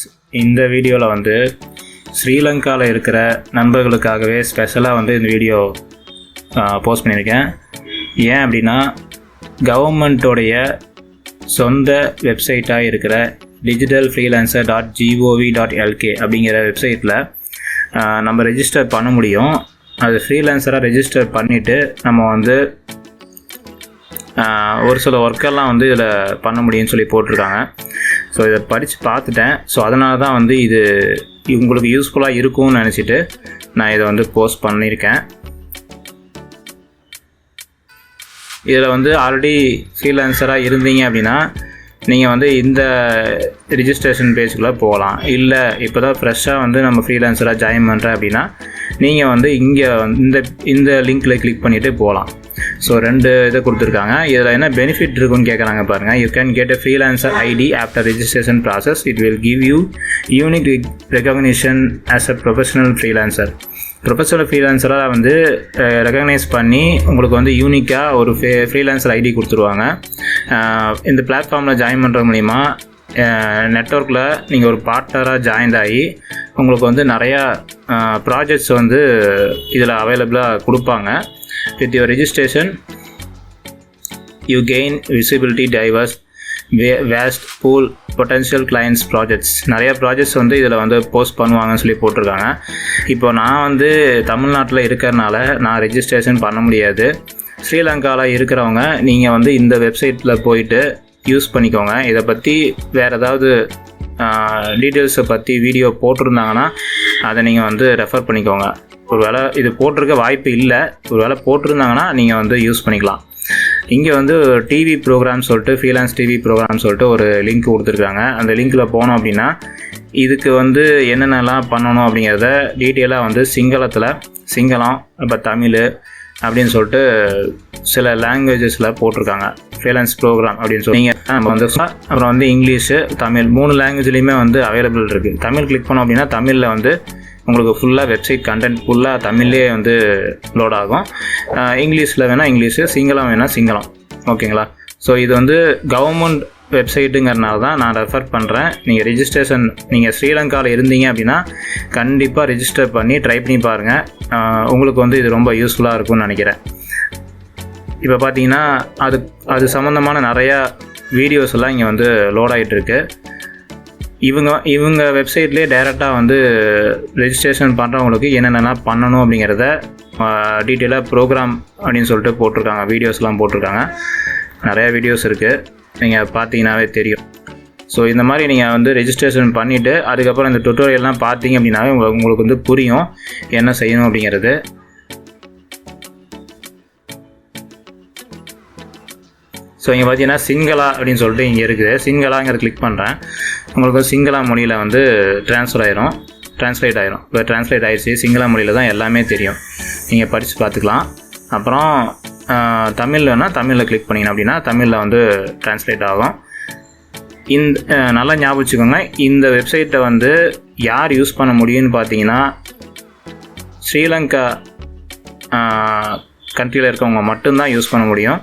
Friends இந்த வீடியோவில் வந்து ஸ்ரீலங்காவில் இருக்கிற நண்பர்களுக்காகவே ஸ்பெஷலாக வந்து இந்த வீடியோ போஸ்ட் பண்ணியிருக்கேன். ஏன் அப்படின்னா கவர்மெண்ட்டோடைய சொந்த வெப்சைட்டாக இருக்கிற digital freelancer dot G O V dot L K அப்படிங்கிற வெப்சைட்டில் நம்ம ரெஜிஸ்டர் பண்ண முடியும். அது ஃப்ரீலான்சராக ரெஜிஸ்டர் பண்ணிவிட்டு நம்ம வந்து ஒரு சில ஒர்க்கெல்லாம் வந்து இதில் பண்ண முடியும்னு சொல்லி போட்டிருக்காங்க. ஸோ இதை படித்து பார்த்துட்டேன். ஸோ அதனால தான் வந்து இது உங்களுக்கு யூஸ்ஃபுல்லாக இருக்கும்னு நினச்சிட்டு நான் இதை வந்து போஸ்ட் பண்ணியிருக்கேன். இதில் வந்து ஆல்ரெடி ஃப்ரீலான்சராக இருந்தீங்க அப்படின்னா நீங்கள் வந்து இந்த ரிஜிஸ்ட்ரேஷன் பேஜுக்குள்ளே போகலாம். இல்லை இப்போ தான் ஃப்ரெஷ்ஷாக வந்து நம்ம ஃப்ரீலான்சராக ஜாயின் பண்ணுறேன் அப்படின்னா நீங்கள் வந்து இங்கே இந்த இந்த லிங்க்கில் கிளிக் பண்ணிவிட்டு போகலாம். ஸோ ரெண்டு இதை கொடுத்துருக்காங்க. இதில் என்ன பெனிஃபிட் இருக்குன்னு கேட்குறாங்க பாருங்கள் you can get a freelancer ID after registration process it will give you unique recognition as a professional freelancer professional ஃப்ரீலான்சராக வந்து ரெகக்னைஸ் பண்ணி உங்களுக்கு வந்து யூனிக்காக ஒரு ஃபே ஃப்ரீலான்சர் ஐடி கொடுத்துருவாங்க. இந்த பிளாட்ஃபார்மில் ஜாயின் பண்ணுற மூலிமா நெட்ஒர்க்கில் நீங்கள் ஒரு பார்ட்னராக ஜாயின் ஆகி உங்களுக்கு வந்து நிறையா ப்ராஜெக்ட்ஸ் வந்து இதில் அவைலபிளாக கொடுப்பாங்க. With your registration you gain visibility diverse vast pool potential clients projects நிறையா ப்ராஜெக்ட்ஸ் வந்து இதில் வந்து போஸ்ட் பண்ணுவாங்கன்னு சொல்லி போட்டிருக்காங்க. இப்போ நான் வந்து தமிழ்நாட்டில் இருக்கிறனால நான் ரெஜிஸ்ட்ரேஷன் பண்ண முடியாது. ஸ்ரீலங்காவில் இருக்கிறவங்க நீங்கள் வந்து இந்த வெப்சைட்டில் போயிட்டு யூஸ் பண்ணிக்கோங்க. இதை பற்றி வேறு ஏதாவது டீட்டெயில்ஸை பற்றி வீடியோ போட்டிருந்தாங்கன்னா அதை நீங்கள் வந்து ரெஃபர் பண்ணிக்கோங்க. ஒரு வேளை இது போட்டிருக்க வாய்ப்பு இல்லை. ஒரு வேளை போட்டிருந்தாங்கன்னா நீங்கள் வந்து யூஸ் பண்ணிக்கலாம். இங்கே வந்து டிவி ப்ரோக்ராம் சொல்லிட்டு ஃப்ரீலான்ஸ் டிவி ப்ரோக்ராம் சொல்லிட்டு ஒரு லிங்க் கொடுத்துருக்காங்க. அந்த லிங்க்கில் போனோம் அப்படின்னா இதுக்கு வந்து என்னென்னலாம் பண்ணணும் அப்படிங்கிறத டீட்டெயிலாக வந்து சிங்களத்தில் சிங்களம் இப்போ தமிழ் அப்படின்னு சொல்லிட்டு சில லாங்குவேஜஸில் போட்டிருக்காங்க. ஃப்ரீலான்ஸ் ப்ரோக்ராம் அப்படின்னு சொல்லி. நீங்கள் நம்ம வந்து அப்புறம் வந்து இங்கிலீஷு தமிழ் மூணு லாங்குவேஜ்லேயுமே வந்து அவைலபிள் இருக்குது தமிழ் கிளிக் பண்ணோம் அப்படின்னா தமிழில் வந்து உங்களுக்கு ஃபுல்லாக வெப்சைட் கண்டென்ட் ஃபுல்லாக தமிழ்லேயே வந்து லோட் ஆகும். இங்கிலீஷில் வேணால் இங்கிலீஷு சிங்களம் வேணால் சிங்களம். ஓகேங்களா? ஸோ இது வந்து கவர்மெண்ட் வெப்சைட்டுங்கிறனால தான் நான் ரெஃபர் பண்ணுறேன் நீங்கள் ரிஜிஸ்ட்ரேஷன் நீங்கள் ஸ்ரீலங்காவில் இருந்தீங்க அப்படின்னா கண்டிப்பாக ரிஜிஸ்டர் பண்ணி ட்ரை பண்ணி பாருங்கள் உங்களுக்கு வந்து இது ரொம்ப யூஸ்ஃபுல்லாக இருக்கும்னு நினைக்கிறேன். இப்போ பார்த்தீங்கன்னா அது அது சம்மந்தமான நிறையா வீடியோஸ் எல்லாம் இங்கே வந்து லோட் ஆகிட்டுருக்கு இவங்க இவங்க வெப்சைட்லேயே டைரெக்டாக வந்து ரெஜிஸ்ட்ரேஷன் பண்ணுறவங்களுக்கு என்னென்னலாம் பண்ணணும் அப்படிங்கிறத டீட்டெயிலாக ப்ரோக்ராம் அப்படின்னு சொல்லிட்டு போட்டிருக்காங்க. வீடியோஸ்லாம் போட்டிருக்காங்க. நிறையா வீடியோஸ் இருக்குது நீங்கள் பார்த்தீங்கன்னாவே தெரியும். ஸோ இந்த மாதிரி நீங்கள் வந்து ரெஜிஸ்ட்ரேஷன் பண்ணிவிட்டு அதுக்கப்புறம் இந்த டுட்டோரியல்லாம் பார்த்தீங்க அப்படின்னாவே உங்களுக்கு வந்து புரியும். என்ன செய்யணும் அப்படிங்கிறது. ஸோ இங்கே பார்த்தீங்கன்னா சிங்களா அப்படின்னு சொல்லிட்டு இங்கே இருக்குது. சிங்களாங்கிறத கிளிக் பண்ணுறேன் உங்களுக்கு சிங்களா மொழியில் வந்து ட்ரான்ஸ்ஃபர் ஆயிரும். ட்ரான்ஸ்லேட் ஆயிரும். இப்போ ட்ரான்ஸ்லேட் ஆயிடுச்சு. சிங்களா மொழியில் தான் எல்லாமே தெரியும். நீங்கள் படித்து பார்த்துக்கலாம். அப்புறம் தமிழ்னா தமிழில் கிளிக் பண்ணிங்க அப்படின்னா தமிழில் வந்து ட்ரான்ஸ்லேட் ஆகும். இந்த நல்லா ஞாபகம் வச்சுக்கோங்க. இந்த வெப்சைட்டை வந்து யார் யூஸ் பண்ண முடியும்னு பார்த்தீங்கன்னா ஸ்ரீலங்கா கண்ட்ரியில் இருக்கவங்க மட்டும்தான் யூஸ் பண்ண முடியும்.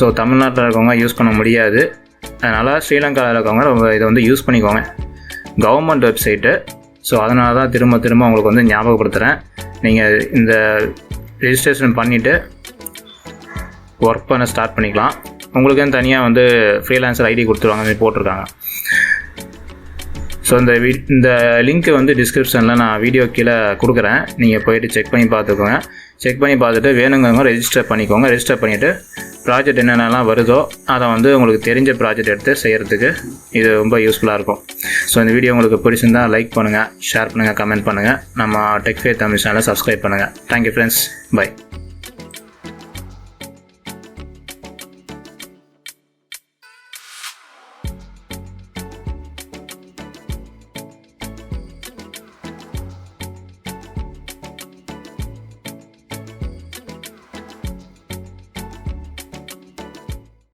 ஸோ தமிழ்நாட்டில் இருக்கவங்க யூஸ் பண்ண முடியாது. அதனால் ஸ்ரீலங்காவில் இருக்கவங்க ரொம்ப இதை வந்து யூஸ் பண்ணிக்கோங்க. கவர்மெண்ட் வெப்சைட்டு ஸோ அதனால தான் திரும்ப திரும்ப உங்களுக்கு வந்து ஞாபகப்படுத்துகிறேன் நீங்கள் இந்த ரிஜிஸ்ட்ரேஷன் பண்ணிவிட்டு ஒர்க் பண்ண ஸ்டார்ட் பண்ணிக்கலாம். உங்களுக்குன்னு தனியாக வந்து ஃப்ரீலான்சர் ஐடி கொடுத்துருவாங்க மாதிரி போட்டிருக்காங்க. ஸோ இந்த வீ இந்த லிங்க்கு வந்து டிஸ்கிரிப்ஷனில் நான் வீடியோ கீழே கொடுக்குறேன். நீங்கள் போயிட்டு செக் பண்ணி பார்த்துக்கோங்க. செக் பண்ணி பார்த்துட்டு வேணுங்கிறவங்க ரெஜிஸ்டர் பண்ணிக்கோங்க. ரெஜிஸ்டர் பண்ணிவிட்டு ப்ராஜெக்ட் என்னென்னலாம் வருதோ அதை வந்து உங்களுக்கு தெரிஞ்ச ப்ராஜெக்ட் எடுத்து செய்கிறதுக்கு இது ரொம்ப யூஸ்ஃபுல்லாக இருக்கும். ஸோ இந்த வீடியோ உங்களுக்கு பிடிச்சிருந்தா லைக் பண்ணுங்கள் ஷேர் பண்ணுங்கள் கமெண்ட் பண்ணுங்கள் நம்ம டெக்ஃபே தமிழ் சேனலை சப்ஸ்கிரைப் பண்ணுங்கள் தேங்க்யூ ஃப்ரெண்ட்ஸ் பை